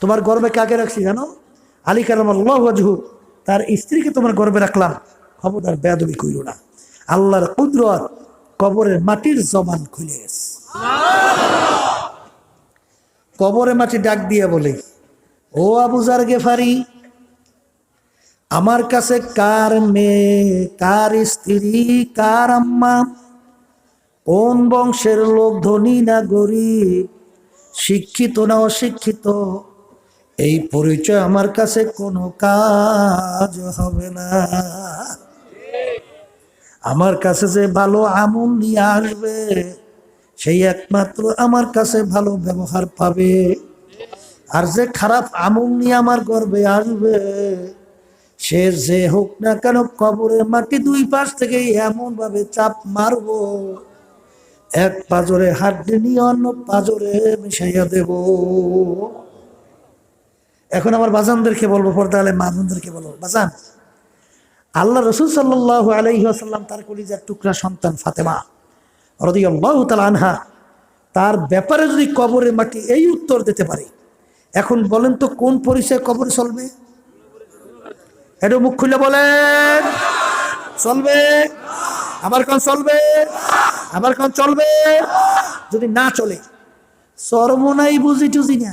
তোমার গর্বে কাকে রাখছি জানো? আলী কালাম আল্লাহ আজহু তার স্ত্রীকে তোমার গর্বে রাখলাম। খবরদার বেয়াদবি কইল না। আল্লাহর কুদরত কবরের মাটির জমান খুলে গেছে। কবরে মাটি ডাক দিয়ে বলে, ও আবুজার গেফারি, আমার কাছে কার মেয়ে, কার স্ত্রী, কার আম্মা? কোন বংশের লোক ধনী না গরিব? শিক্ষিত না অশিক্ষিত? এই পরিচয় আমার কাছে কোনো কাজ হবে না। আমার কাছে যে ভালো আমল নিয়ে আসবে, সেই একমাত্র আমার কাছে ভালো ব্যবহার পাবে। আর যে খারাপ আমল নিয়ে আমার গর্বে আসবে, সে যে হোক না কেন কবরের মাটি দুই পাশ থেকে এমন ভাবে চাপ মারবো, এক পাজরে হাড্ডি নিয়ে অন্য পাজরে মিশাইয়া দেব। এখন আমার বাজানদেরকে বলব পর্দালে মানুষদেরকে বলব, বাজান। আল্লাহ রসুল সাল্লাহ আলহি আসাল্লাম তার কলিজার টুকরা সন্তান ফাতেমা রদি তাল আনহা, তার ব্যাপারে যদি কবরের মাটি এই উত্তর দিতে পারে। এখন বলেন তো, কোন পরিচয় কবরে চলবে? এটা মুখ খুলে বলেন। চলবে। আবার কোন চলবে? আবার কোন চলবে? যদি না চলে সর্বনাই বুঝি টুজি না।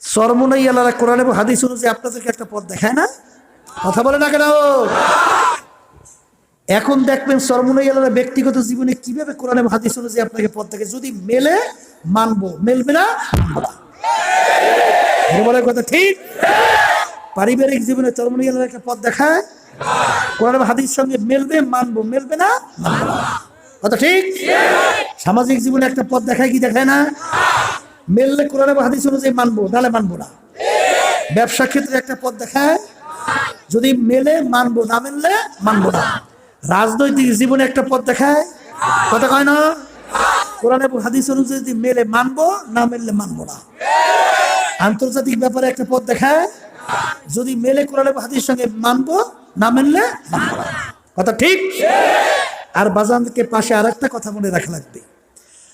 সর্বনাই আল্লাহ কোরআন এবং হাদিস অনুযায়ী আপনাদেরকে একটা পথ দেখায় না? কথা বলে না কেন? এখন দেখবেন সর্বনাই আল্লাহ ব্যক্তিগত জীবনে কীভাবে কোরআন এবং হাদিস অনুযায়ী আপনাকে পথ দেখে যদি মেলে, মানবো। মেলবে না? কথা ঠিক? পারিবারিক জীবনে চরমনি আল্লাহ একটা পথ দেখায়? কোরআন হাদিস সঙ্গে মেলবে, মানবো। মেলবে না। কথা ঠিক? সামাজিক জীবনে একটা পথ দেখায় কি দেখায় না? মেললে কোরআন হাদিস অনুযায়ী মানবো নাহলে মানবো না। ব্যবসা ক্ষেত্রে একটা পথ দেখায়, যদি মেলে মানবো, না মেললে মানবো না। রাজনৈতিক জীবনে একটা পথ দেখায়, কথা কয় না? কোরআন এবং হাদিস অনুযায়ী যদি মেলে মানবো, না মেললে মানবো না। আন্তর্জাতিক ব্যাপারে একটা পথ দেখায়, যদি মেলে কোরআন এবং হাদিস সঙ্গে মানবো, না মেললে মানবো না। কথা ঠিক? আর বাজানকে পাশে আর একটা কথা মনে রাখা লাগবে।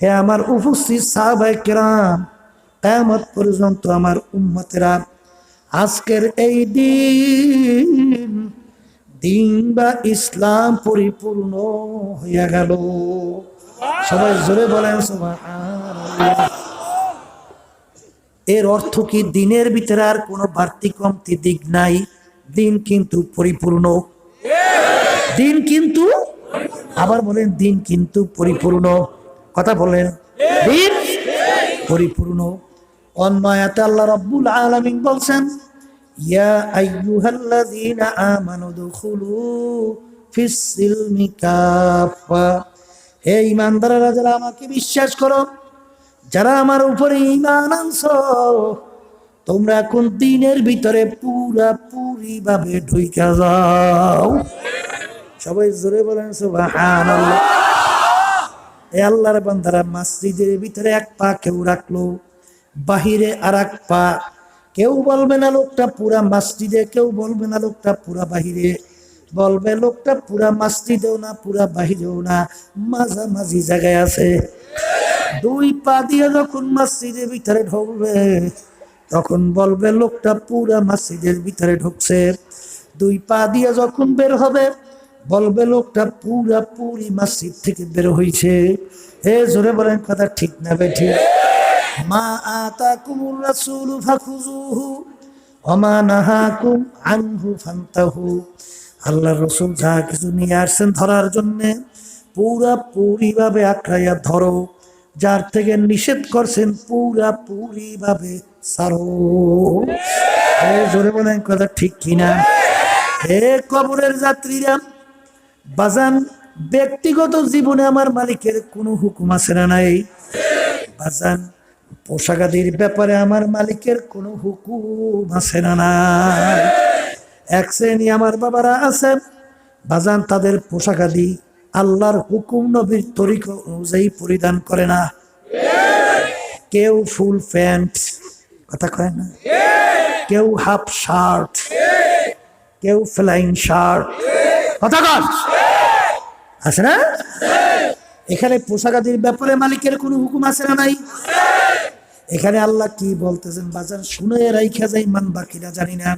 হে আমার উপস্থিত সাহাবাই কেরাম কেমত পর্যন্ত আমার উম্মতেরা আজকের এই দিন দিন বা ইসলাম পরিপূর্ণ হইয়া গেল। সবাই জোরে বলেন এর অর্থ কি? দিনের ভিতরে আর কোনো বাড়তি কমতি দিক নাই। দিন কিন্তু পরিপূর্ণ। দিন কিন্তু, আবার বলেন দিন কিন্তু পরিপূর্ণ। কথা বলেন পরিপূর্ণ। অন্যায়াতে আল্লাহ রাব্বুল আলামিন বলছেন ইয়া আইয়ুহাল্লাযীনা আমানু দুখুলু ফিস সিলমি কাফা হে ঈমানদাররা যারা আমাকে বিশ্বাস করো যারা আমার উপরে ইমান আনছো তোমরা কোন দিনের ভিতরে পুরা পুরি ভাবে ঢুইকা যাও। সবাই জোরে বলেন সুবহানাল্লাহ। এ আল্লাহর বান্দারা মসজিদের ভিতরে এক পা কেউ রাখল, বাহিরে আর এক পা। কেউ বলবে না লোকটা পুরা মসজিদে, কেউ বলবে না লোকটা পুরা বাহিরে। বলবে, লোকটা পুরা মসজিদেও না, পুরা বাহিরেও না, মাঝামাঝি জায়গায় আছে। দুই পা দিয়ে যখন মসজিদের ভিতরে ঢুকবে, তখন বলবে, লোকটা পুরা মসজিদের ভিতরে ঢুকছে। দুই পা দিয়ে যখন বের হবে বলবে লোকটা পুরা পুরি মসজিদ থেকে বের হয়েছে হে জোরে বলেন কথা ঠিক না বে ঠিক মা আতা কুমুর রাসুল ফাখুজুহু ওমা নাহাকুম আনহু ফান্তাহু। আল্লাহ রসুল যা কিছু নিয়ে আসছেন ধরার জন্যে পুরা পুরি ভাবে আঁকড়াইয়া ধরো। যার থেকে নিষেধ করছেন পুরা পুরি ভাবে সারো। এ জোরে বলেন কথা ঠিক কিনা। হে কবরের যাত্রীরা বাজান, ব্যক্তিগত জীবনে আমার মালিকের কোনো হুকুম আছে না নাই? বাজান, পোশাকাদির ব্যাপারে আমার মালিকের কোনো হুকুম আছে না নাই? এক শ্রেণি আমার বাবারা আছে। বাজান, তাদের পোশাকাদি আল্লাহর হুকুম নবীর তরিক অনুযায়ী পরিধান করে না। কেউ ফুল প্যান্ট, কথা কয় না? কেউ হাফ শার্ট, কেউ ফ্লাইং শার্ট কথা আছে না? এখানে পোশাকাদির ব্যাপারে মালিকের কোনো হুকুম আছে না নাই? এখানে আল্লাহ কি বলতেছেন? বাজার শুনে রাইখা যাই মান বাকিরা জানি না।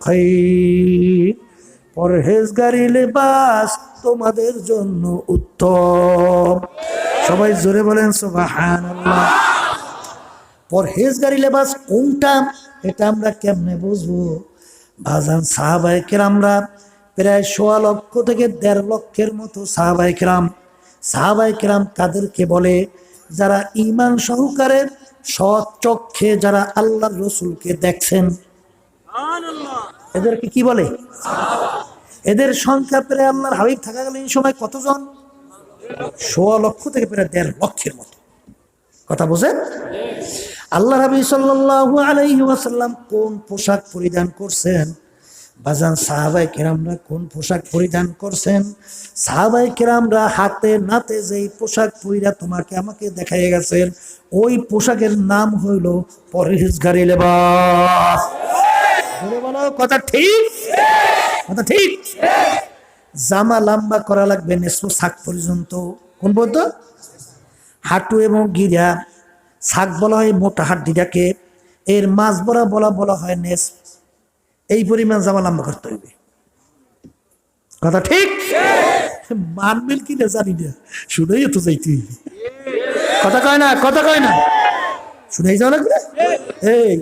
খাইর। পরহেজগারি লেবাস তোমাদের জন্য উত্তম। সবাই জোরে বলেন, সুবহানাল্লাহ। পরহেজগারি লেবাস কোনটা? এটা আমরা কেমনে বুঝব? বাজান সাহাবাই কেরামরা প্রায় সোয়া লক্ষ থেকে দেড় লক্ষের মতো সাহাবাই কেরাম। সাহাবাই কেরাম তাদেরকে বলে, যারা ইমান সহকারে সৎ চক্ষে যারা আল্লাহ রসুলকে দেখছেন, এদেরকে কি বলে? এদের সংখ্যা প্রায় আল্লাহর হাবিব থাকাকালীন সময় কতজন? সোয়া লক্ষ থেকে প্রায় দেড় লক্ষের মতো। কথা বোঝেন? আল্লাহ রাবি ওয়াসাল্লাম কোন পোশাক পরিধান করছেন? বাজান সাহাবাই কেরামরা কোন পোশাক পরিধান করছেন? সাহাবাই কেরামরা হাতে নাতে যেই পোশাক পরিরা তোমাকে আমাকে দেখাই গেছেন, ওই পোশাকের নাম হইল পরহেজগারি লেবাস। কথা ঠিক? কথা ঠিক? জামা লম্বা করা লাগবে নেসো শাক পর্যন্ত। কোন বলতো হাঁটু এবং গিরা শাক বলা হয় মোটা হাড্ডিটাকে, এর মাছ বড়া বলা বলা হয় নেস। এই পরিমাণ জামা লম্বা করতে হইবে কথা ঠিক? মানবেন কি না জানি না। শুনেই তো যাইতে কথা কয় না, কথা কয় না। শুনেই যাওয়া লাগবে এই,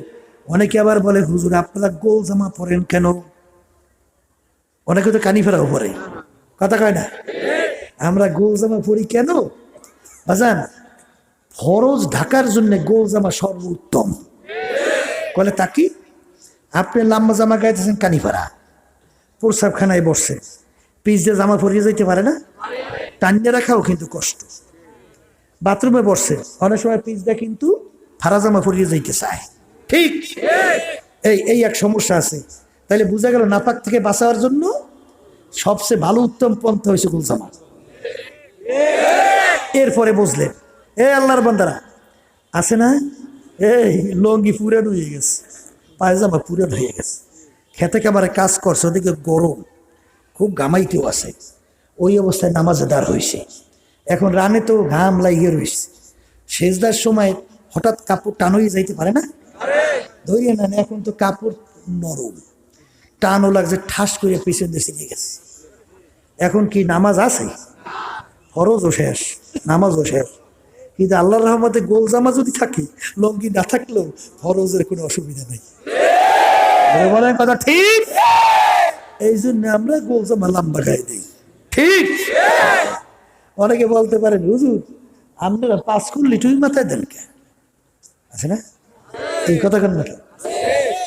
অনেকে আবার বলে, হুজুর, আপনারা গোল জামা পরেন কেন? অনেকে তো কানি ফেরাও পরে। কথা কয় না? আমরা গোল জামা পরি কেন? বাজান, ফরজ ঢাকার জন্য গোল জামা সর্বোত্তম। বলে তাকি আপনি লাম্বা জামা গাইতেছেন কানিফারা প্রসাবখানায় বসছে। পিস দিয়ে জামা পরিয়ে যাইতে পারে না? টানিয়ে রাখাও কিন্তু কষ্ট। বাথরুমে বসছে। অনেক সময় পিস দিয়ে কিন্তু ফারা জামা পরিয়ে যাইতে চায়। ঠিক? এই এই এক সমস্যা আছে। তাহলে বোঝা গেল নাপাক থেকে বাঁচার জন্য সবচেয়ে ভালো উত্তম পন্থা হয়েছে গুলজামা এরপরে বুঝলেন এ আল্লাহর বান্দারা, আছে না? এই লঙ্গি পুরান হয়ে গেছে, পায়জামা পুরান হয়ে গেছে। খেতে কামারে কাজ করছে? ওদিকে গরম, খুব গামাইতেও আছে। ওই অবস্থায় নামাজে দাঁড় হয়েছে এখন রানে তো ঘাম লাগিয়ে রয়েছে সেজদার সময় হঠাৎ কাপড় টান হয়ে যাইতে পারে না? ধরিয়ে নেন, এখন তো কাপড় নরম। টানও লাগছে, ঠাস করে পিছন দিয়ে ছিঁড়ে গেছে। এখন কি নামাজ আছে? ফরজও শেষ। নামাজও শেষ। কিন্তু আল্লাহর রহমতে গোল জামা যদি থাকে লঙ্গি না থাকলেও ফরজের কোনো অসুবিধা নেই। বলে বলেন কথা ঠিক? এই জন্য আমরা গোল জামা লম্বা গায়ে দিই। ঠিক? অনেকে বলতে পারেন হুজুর আপনারা পাঁচ কুল্লি লিটুই মাথায় দেন কে? আছে না? এই কথা কেন না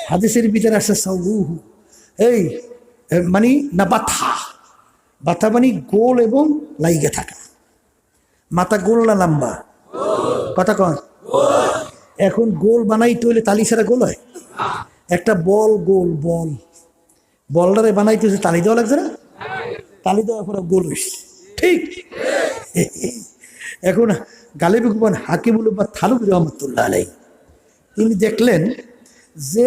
হাদিসের ভিতরে আসছে সাউহু এই মানে না বাথা। বাথা মানে গোল এবং লাইগে থাকা। মাথা গোল না লম্বা? কথা কন। এখন গোল বানাইতে হইলে তালি ছাড়া গোল হয়? একটা বল, গোল, বল। বলটারে বানাইতে হচ্ছে তালি দেওয়া লাগছে না? তালি দেওয়ার পরে গোল হয়েছে ঠিক? এখন গালিব কুমান হাকিমুল বা থালুক রহমতুল্লাহ আলাই তিনি দেখলেন যে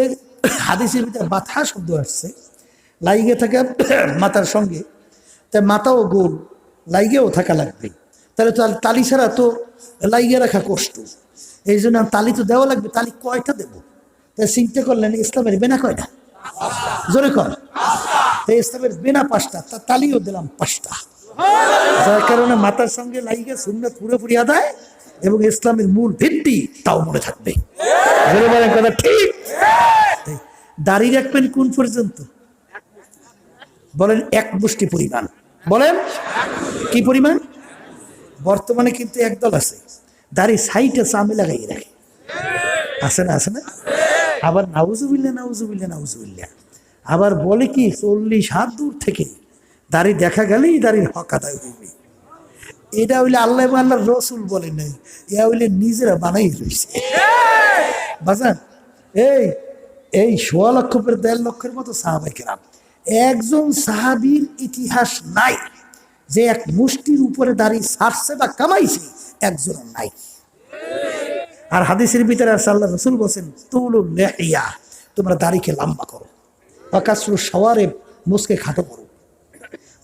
হাদিসের ভিতরে বাথা শব্দ আসছে, লাইগে থাকা মাথার সঙ্গে। তাই মাথাও গোল, লাইগেও থাকা লাগবে। তাহলে তো তালি ছাড়া তো লাইগে রাখা কষ্ট। এই জন্য তালি তো দেওয়া লাগবে, তালি কয়টা দেবো? তাই চিন্তা করলেন, ইসলামের বেনা কয়টা? জোরে কর ইসলামের বেনা পাঁচটা, তা তালিও দিলাম পাঁচটা। যার কারণে মাতার সঙ্গে লাইগে সুন্নত পুরোপুরি আদায় এবং ইসলামের মূল ভিত্তি তাও মনে থাকবে। ঠিক? দাঁড়িয়ে রাখবেন কোন পর্যন্ত? বলেন এক মুষ্টি পরিমাণ। বলেন, কি পরিমাণ? বর্তমানে কিন্তু একদল আছে। দাড়ি সাইটে চামে লাগাই রাখে। আছে না আছে না? আবার নাউজুবিল্লা নাউজুবিল্লা নাউজুবিল্লা আবার বলে কি, চল্লিশ হাত দূর থেকে দাড়ি দেখা গেলেই দাড়ির হক আদায় হইবে এটা হইলে আল্লাহ আল্লাহ রসুল বলে নাই এ হইলে নিজেরা বানাই রয়েছে বাজান, এই এই সোয়া লক্ষ করে দেড় লক্ষের মতো সাহাবাই কেরাম। একজন সাহাবীর ইতিহাস নাই। যে এক মুষ্টির উপরে দাঁড়িয়ে সারছে বা কামাইছে একজন নাই। আর হাদিসের ভিতরে আছে, আল্লাহ রসুল বলছেন, তুলু তোমরা দাড়িকে লম্বা করো আকাশরু সওয়ারে মুসকে খাটো করো।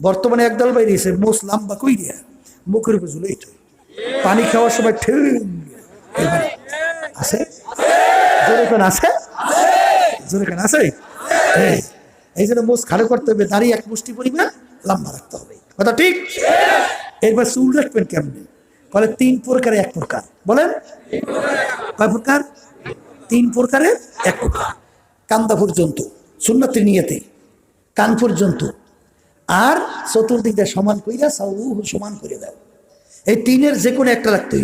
বর্তমানে একদল বাইরেছে মোস লম্বা কই দিয়া মুখের উপর ঝুলেই তো পানি খাওয়ার সময় ঠেল আছে জোরে কেন আছে? জোরে কেন আছে? এই জন্য মোস খাটো করতে হবে, দাঁড়িয়ে এক মুষ্টি পরিমাণ লম্বা রাখতে হবে। কথা ঠিক? এরপর চুল রাখবেন কেমনি? বলে, তিন প্রকারে এক প্রকার। বলেন। কয় প্রকার? তিন প্রকারের এক প্রকার। কান্দা পর্যন্ত সুন্নতির নিয়েতে। কান পর্যন্ত আর চতুর্দিক দিয়ে সমান কইরা সাউ সমান করে দাও। এই তিনের যে কোনো একটা রাখতে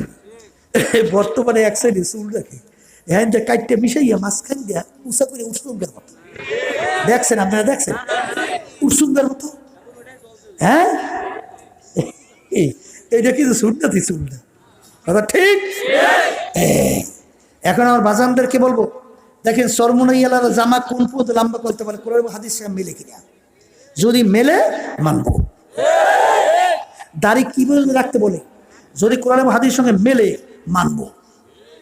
বর্তমানে এক সাইডে চুল রাখে হ্যাঁ যে কাইটটা মিশাইয়া মাঝখান দিয়া উষা করে উৎসুঙ্গের মতো। দেখছেন আপনারা দেখছেন? উৎসুঙ্গের মতো। হ্যাঁ? এই এইটা কিন্তু শুনতে শুনতে কথা ঠিক? এখন আমার বাজানদেরকে বলব, দেখেন সরমনাইয়ালার জামা কোন পদ লম্বা করতে পারে, কোরআন হাদিস মিলে কিনা? যদি মেলে, মানব। দাড়ি কি বলে রাখতে বলে? যদি কোরআন হাদিস সঙ্গে মেলে, মানব।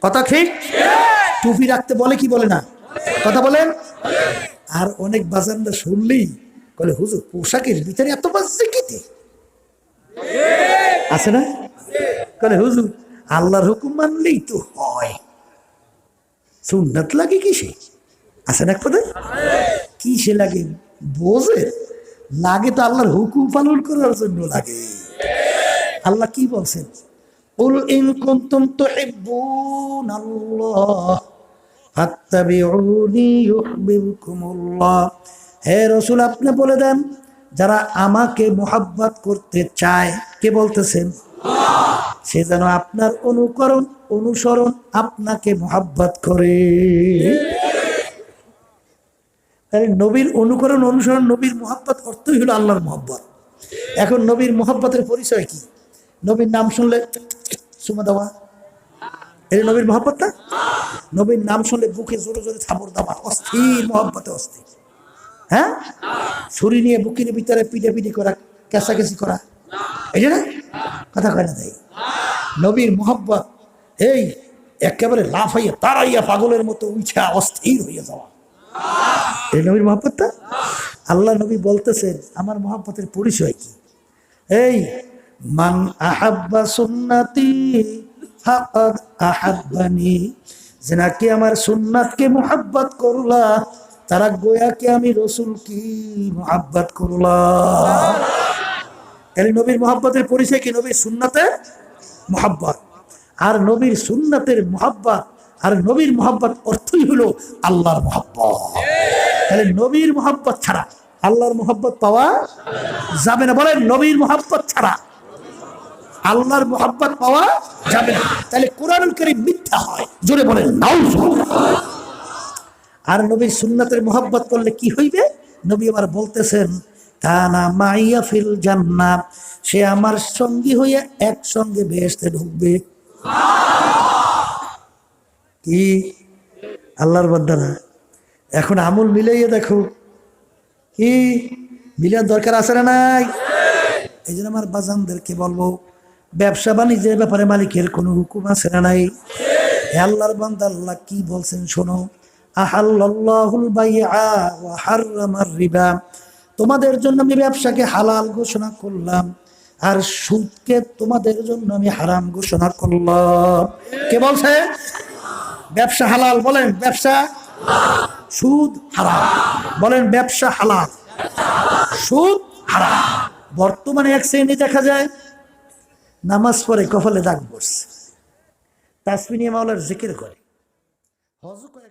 কথা ঠিক? টুপি রাখতে বলে কি বলে না? কথা বলেন? আর অনেক বাজানরা শুনলেই বলে হুজুর পোশাকের ভিতরে এত বাজছে কিতে আছে না বলে হুজুর আল্লাহর হুকুম মানলেই তো হয় সুন্নাত লাগে কিসে আছে না কথা কিসে লাগে বোঝে লাগে তো আল্লাহর হুকুম পালন করার জন্য লাগে আল্লাহ কি বলছেন قل إن كنتم تحبون الله ফাত্তাবিউনি ইউহিব্বুকুমুল্লাহ হে রসুল, আপনি বলে দেন, যারা আমাকে মোহাব্বত করতে চায়, কে বলতেছেন? সে যেন আপনার অনুকরণ, অনুসরণ আপনাকে মোহাব্বত করে। নবীর অনুকরণ, অনুসরণ, নবীর মোহাব্বত অর্থই হলো আল্লাহর মোহাব্বত। এখন নবীর মোহাব্বতের পরিচয় কি? নবীর নাম শুনলে সুমা দেওয়া। এটা নবীর মোহাব্বত না নবীর নাম শুনলে বুকে জোরে জোরে থাবড় দাবা অস্থির মোহাব্বতে অস্থির। হ্যাঁ? ছুরি নিয়ে বুকের ভিতরে পিটে পিটে করা, কেঁচাকেচি করা। এই না কথা কয় না তাই? নবীর মোহাব্বত, এই একেবারে লাফাইয়া তারাইয়া পাগলের মতো উঠা অস্থির হয়ে যাওয়া। এই নবীর মোহাব্বতটা? আল্লাহ নবী বলতেছেন, আমার মোহাব্বতের পরিচয় কি? এই, মান আহাব্বা সুন্নাতি, ফাকাদ আহাব্বানি। যে নাকি আমার সুন্নাতকে মোহাব্বত করলা তারা গোয়াকে আমি রসুল কি মোহাব্বত করলাম? তাহলে নবীর মোহাব্বতের পরিচয় কি? নবীর সুন্নাতে মোহাব্বত। আর নবীর সুন্নাতের মোহাব্বত, আর নবীর মোহাব্বত অর্থই হলো আল্লাহর মোহাব্বত। তাহলে নবীর মোহাব্বত ছাড়া আল্লাহর মোহাব্বত পাওয়া যাবে না। বলেন, নবীর মোহাব্বত ছাড়া আল্লাহর মোহাব্বত পাওয়া যাবে না। তাহলে কোরআনুল করিম মিথ্যা হয়। জোরে বলেন, নাউজুবিল্লাহ। আর নবীর সুন্নাতের মোহাব্বত করলে কি হইবে? নবী আবার বলতেছেন কানা মাইয়া ফিল জান্নাত সে আমার সঙ্গী হইয়া একসঙ্গে বেহেশতে ঢুকবে। কি? আল্লাহর বান্দারা এখন আমল মিলাইয়া দেখো। কি? মিলার দরকার আছে না নাই? এই জন্য আমার বাজানদেরকে বলব ব্যবসা বাণিজ্যের ব্যাপারে মালিকের কোনো হুকুম আছে না নাই? আল্লাহর বান্দা আল্লাহ কি বলছেন শোনো। আহাল্লাহুল তোমাদের জন্য আমি ব্যবসাকে হালাল ঘোষণা করলাম, আর সুদকে তোমাদের জন্য আমি হারাম ঘোষণা করলাম। কে বলছে? ব্যবসা হালাল, বলেন, ব্যবসা সুদ হারাম। বলেন, ব্যবসা হালাল, সুদ হারাম। বর্তমানে এক শ্রেণি দেখা যায়, নামাজ পড়ে কপালে দাগ বসছে তাসমিনিয়া মাওলার জিকির করে। হজ করে